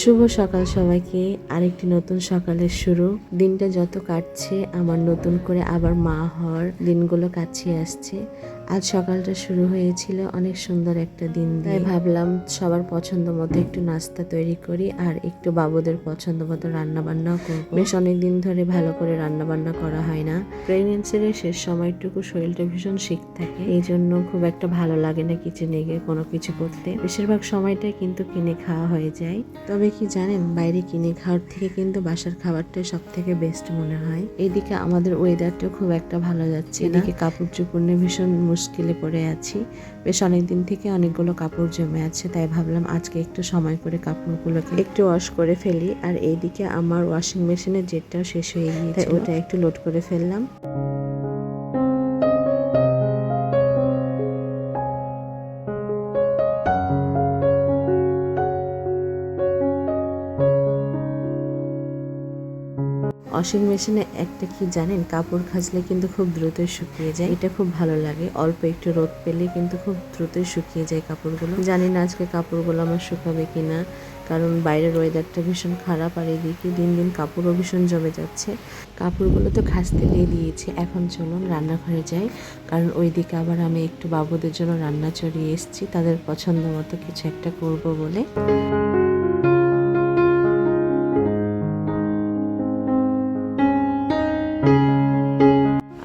শুভ সকাল সবাইকে। আরেকটি নতুন সকালের শুরু। দিনটা যত কাটছে, আমার নতুন করে আবার মা হওয়ার দিনগুলো কাছিয়ে আসছে। আজ সকালটা শুরু হয়েছিল অনেক সুন্দর একটা দিন তাই ভাবলাম সবার পছন্দ মতো একটু নাস্তা তৈরি করি আর একটু বাবুদের পছন্দ মতো রান্না বান্নাও করব। বেশ অনেক দিন ধরে ভালো করে রান্না বান্না করা হয় না। প্রেগনেন্সির শেষ সময়টুকু শরীরটা ভীষণ শিখ থাকে। এই জন্য খুব একটা ভালো লাগে না কিচেনে গিয়ে কোনো কিছু করতে। বেশিরভাগ সময়টাই কিন্তু কিনে খাওয়া হয়ে যায়। তবে কি জানেন? বাইরে কিনে খাওয়ার থেকে কিন্তু বাসার খাবারটাই সব থেকে বেস্ট মনে হয়। এদিকে আমাদের ওয়েদারটা খুব একটা ভালো যাচ্ছে এদিকে কাপড় চোপড় নিয়ে ভীষণ মুশকিলে পড়ে আছি। বেশ অনেক দিন থেকে অনেকগুলো কাপড় জমে আছে, তাই ভাবলাম আজকে একটু সময় করে কাপড়গুলোকে একটু ওয়াশ করে ফেলি। আর এইদিকে আমার ওয়াশিং মেশিনের জেটটাও শেষ হয়ে গিয়েছে ওটা একটু লোড করে ফেললাম। ওয়াশিং মেশিনে একটা কি জানেন? কাপড় খাজলে কিন্তু খুব দ্রুতই শুকিয়ে যায়। এটা খুব ভালো লাগে। অল্প একটু রোদ পেলে কিন্তু খুব দ্রুতই শুকিয়ে যায় কাপড়গুলো। জানি না আজকে কাপড়গুলো আমার শুকাবে কি না কারণ বাইরের ওয়েদারটা ভীষণ খারাপ আর এদিকে দিন দিন কাপড়ও ভীষণ জমে যাচ্ছে। কাপড়গুলো তো খাসতে দিয়ে দিয়েছি। এখন চলুন রান্নাঘরে যাই। কারণ ওইদিকে আবার আমি একটু বাবুদের জন্য রান্না চড়িয়ে এসেছি। তাদের পছন্দ মতো কিছু একটা করব বলে।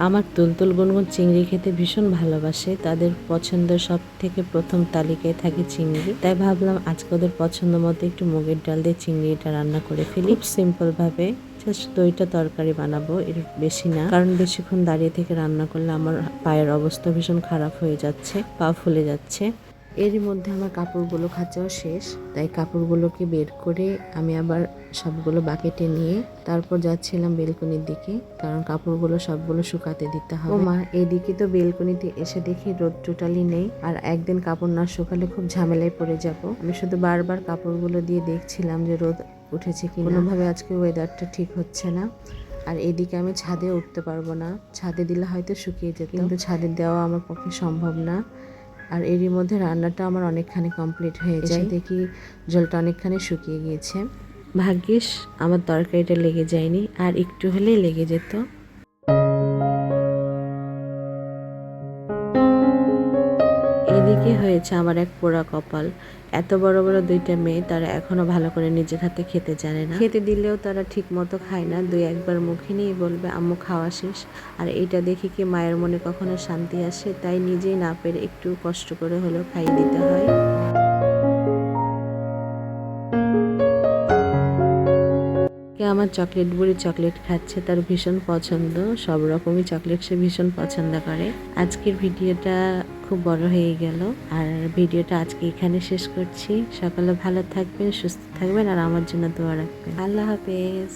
আমার তুলতুল গুনগুন চিংড়ি খেতে ভীষণ ভালোবাসে। তাদের পছন্দ সব থেকে প্রথম তালিকায় থাকে চিংড়ি। তাই ভাবলাম আজকে ওদের পছন্দ মতো একটু মুগের ডাল দিয়ে চিংড়িটা রান্না করে ফেলি। খুব সিম্পল ভাবে জাস্ট দইটা তরকারি বানাবো, এর বেশি না। কারণ বেশিক্ষণ দাঁড়িয়ে থেকে রান্না করলে আমার পায়ের অবস্থা ভীষণ খারাপ হয়ে যাচ্ছে, পা ফুলে যাচ্ছে। এরই মধ্যে আমার কাপড়গুলো খাঁচাও শেষ। তাই কাপড়গুলোকে বের করে আমি আবার সবগুলো বাকেটে নিয়ে তারপর যাচ্ছিলাম বেলকনির দিকে, কারণ কাপড়গুলো সবগুলো শুকাতে দিতে হবে। মা এদিকে তো বেলকনিতে এসে দেখি রোদ টোটালি নেই, আর একদিন কাপড় না শুকালে খুব ঝামেলায় পড়ে যাব। আমি শুধু বারবার কাপড়গুলো দিয়ে দেখছিলাম যে রোদ উঠেছে কি কোনোভাবে আজকে ওয়েদারটা ঠিক হচ্ছে না, আর এদিকে আমি ছাদে উঠতে পারব না। ছাদে দিলে হয়তো শুকিয়ে যেত। কিন্তু ছাদে দেওয়া আমার পক্ষে সম্ভব না। আর এরই মধ্যে রান্নাটা আমার অনেকখানি কমপ্লিট হয়ে যায়। দেখি জলটা অনেকখানি শুকিয়ে গিয়েছে। ভাগ্যিস আমার তরকারিটা লেগে যায়নি আর একটু হলেই লেগে যেত। এদিকে হয়েছে আমার এক পোড়া কপাল? এত বড় বড় দুইটা মেয়ে তারা এখনও ভালো করে নিজের হাতে খেতে জানে না। খেতে দিলেও তারা ঠিক মতো খায় না। দুই একবার মুখে নিয়ে বলবে আম্মু খাওয়া শেষ। আর এইটা দেখে কি মায়ের মনে কখনো শান্তি আসে? তাই নিজেই না পেরে একটু কষ্ট করে হলেও খাইয়ে দিতে হয়। কে আমার চকলেট বুড়ি চকলেট খাচ্ছে তার ভীষণ পছন্দ? সব রকমই চকলেট সে ভীষণ পছন্দ করে। আজকের ভিডিওটা খুব বড় হয়ে গেল। আর ভিডিওটা আজকে এখানে শেষ করছি। সকালে ভালো থাকবেন, সুস্থ থাকবেন, আর আমার জন্য দোয়া রাখবেন। আল্লাহ হাফেজ।